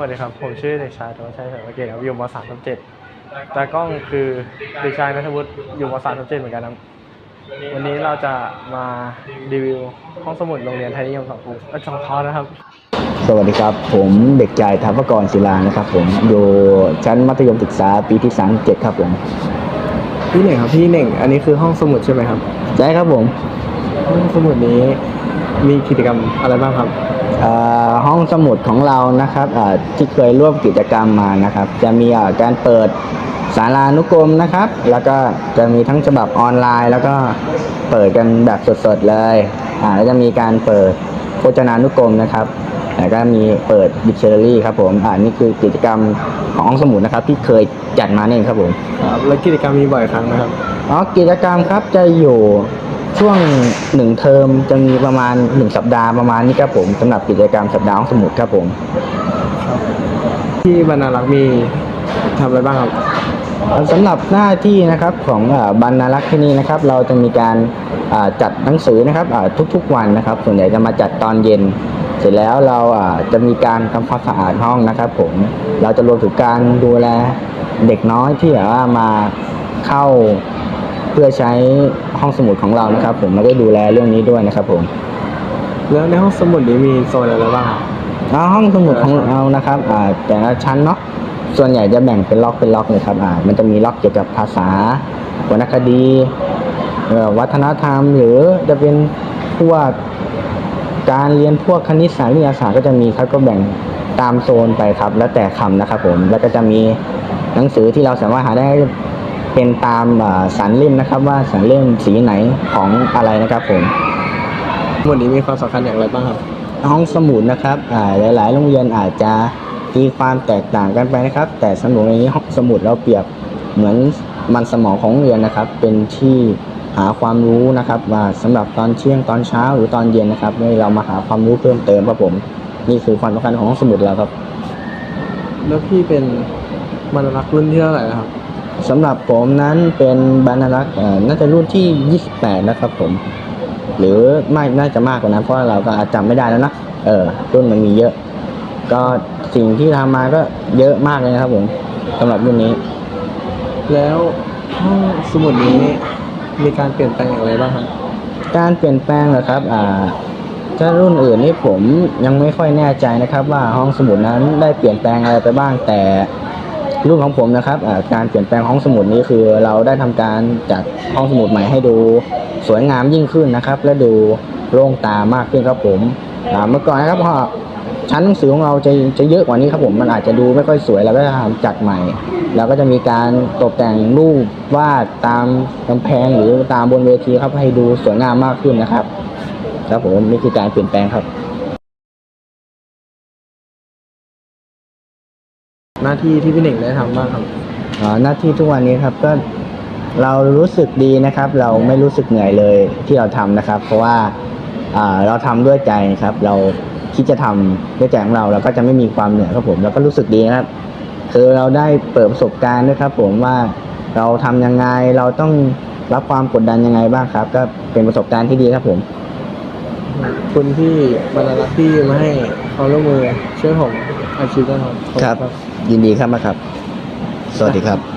วัสดีครับ ผมชื่อเด็กชายธวัชชัยเสริมเกตครับอยู่มสามทับเจ็ดตากล้องคือเด็กชายนัทวุฒิอยู่มสามทับเจ็ดเหมือนกันครับวันนี้เราจะมารีวิวห้องสมุดโรงเรียนไทยนิยมสองภูเอ้ยสองทอนะครับ สวัสดีครับ ผมเด็กชายทัพกรศิลานะครับผมอยู่ชั้นมัธยมศึกษาปีที่สามเจ็ดครับผมพี่เน่งครับพี่เน่งอันนี้คือห้องสมุดใช่ไหมครับใช่ครับผม ห้องสมุดนี้มีกิจกรรมอะไรบ้างครับเอ่อ ห้องสมุดของเรานะครับเอ่อที่เคยร่วมกิจกรรมมานะครับ จะมีเอ่อการเปิดสารานุกรมนะครับ แล้วก็จะมีทั้งฉบับออนไลน์ แล้วก็เปิดกันแบบสดๆเลยอ่าแล้วจะมีการเปิดโภชนานุกรมนะครับแล้วก็มีเปิดดิกชันนารีครับผมอ่านี่คือกิจกรรมของห้องสมุดนะครับ ที่เคยจัดมาเนี่ยครับผมครับแล้วกิจกรรมมีบ่อยครั้งนะครับอ๋อกิจกรรมครับจะอยู่ ช่วงหนึ่งเทอมจะมีประมาณหนึ่งสัปดาห์ประมาณนี้ครับผมสำหรับกิจกรรมสัปดาห์ห้องสมุดครับผม ที่บรรณารักษ์มีทำอะไรบ้างครับสำหรับหน้าที่นะครับของเอ่อบรรณารักษ์ที่นี่นะครับ เราจะมีการอ่าจัดหนังสือนะครับอ่าทุกๆวันนะครับ ส่วนใหญ่จะมาจัดตอนเย็น เสร็จแล้วเราอ่าจะมีการทำความสะอาดห้องนะครับ ผมเราจะรวมถึงการดูแลเด็กน้อยที่แบบว่ามาเข้าเพื่อใช้ ห้องสมุดของเรานะครับ ผมเราก็ดูแลเรื่องนี้ด้วยนะครับ ผมแล้วในห้องสมุดนี้มีโซนอะไรบ้างครับแล้วห้องสมุดของเรานะครับอ่าแต่ละชั้นเนาะส่วนใหญ่จะแบ่งเป็นล็อกเป็นล็อกเลยครับอ่ามันจะมีล็อกเกี่ยวกับภาษาวรรณคดีเอ่อวัฒนธรรม หรือจะเป็นพวกการเรียนพวกคณิตศาสตร์วิทยาศาสตร์ก็จะมีครับก็แบ่งตามโซนไปครับ แล้วแต่คำนะครับ ผมแล้วก็จะมีหนังสือที่เราสามารถหาได้ เป็นตามอ่าสันเล่มนะครับ ว่าสันเล่มสีไหนของอะไรนะครับผมสมุดนี้มีความสำคัญอย่างไรบ้างครับห้องสมุดนะครับอ่าหลาย ๆ โรงเรียนอาจจะมีความแตกต่างกันไปนะครับ แต่สำหรับในนี้ห้องสมุดเราเปรียบเหมือนมันสมองของโรงเรียนนะครับ เป็นที่หาความรู้นะครับว่าสำหรับตอนเที่ยงตอนเช้าหรือตอนเย็นนะครับให้เรามาหาความรู้เพิ่มเติมครับผม นี่คือความสำคัญของห้องสมุดเราครับ แล้วพี่เป็นบรรณารักษ์รุ่นที่เท่าไหร่นะครับ สำหรับผมนั้นเป็นบรรณารักษ์เอ่อน่าจะรุ่นที่ 28 นะครับผม หรือไม่น่าจะมากกว่านั้นเพราะเราก็อาจจำไม่ได้แล้วนะเออรุ่นมันมีเยอะ ก็สิ่งที่ทำมาก็เยอะมากเลยนะครับผมสำหรับรุ่นนี้ แล้วห้องสมุดนี้มีการเปลี่ยนแปลงอย่างไรบ้างครับการเปลี่ยนแปลงเหรอครับอ่าถ้ารุ่นอื่นนี่ผมยังไม่ค่อยแน่ใจนะครับ ว่าห้องสมุดนั้นได้เปลี่ยนแปลงอะไรไปบ้างแต่ รุ่นของผมนะครับการเปลี่ยนแปลงห้องสมุดนี้คือ เราได้ทำการจัดห้องสมุดใหม่ให้ดูสวยงามยิ่งขึ้นนะครับ และดูโล่งตามากขึ้นครับผมเมื่อก่อนนะครับพอชั้นหนังสือของเราจะจะเยอะกว่านี้ครับผมมันอาจจะดูไม่ค่อยสวยเราก็จะทำจัดใหม่เราก็จะมีการตกแต่งรูปวาดตามกำแพงหรือตามบนเวทีครับให้ดูสวยงามมากขึ้นนะครับครับผมนี่คือการเปลี่ยนแปลงครับ หน้าที่ที่พี่เน่งได้ทำบ้างครับอ่าหน้าที่ทุกวันนี้ครับก็เรารู้สึกดีนะครับ เราไม่รู้สึกเหนื่อยเลยที่เราทำนะครับ เพราะว่าอ่าเราทำด้วยใจครับ เราคิดจะทำด้วยใจของเราเราก็จะไม่มีความเหนื่อยครับผมเราก็รู้สึกดีนะครับ คือเราได้เปิดประสบการณ์ด้วยครับ ผมว่าเราทำยังไงเราต้องรับความกดดันยังไงบ้างครับ ก็เป็นประสบการณ์ที่ดีครับผม คุณพี่บรรณารักษ์ที่มาให้ความร่วมมือช่วยผม อาชีพด้วยครับขอณครับ ยินดีครับมาครับ สวัสดีครับ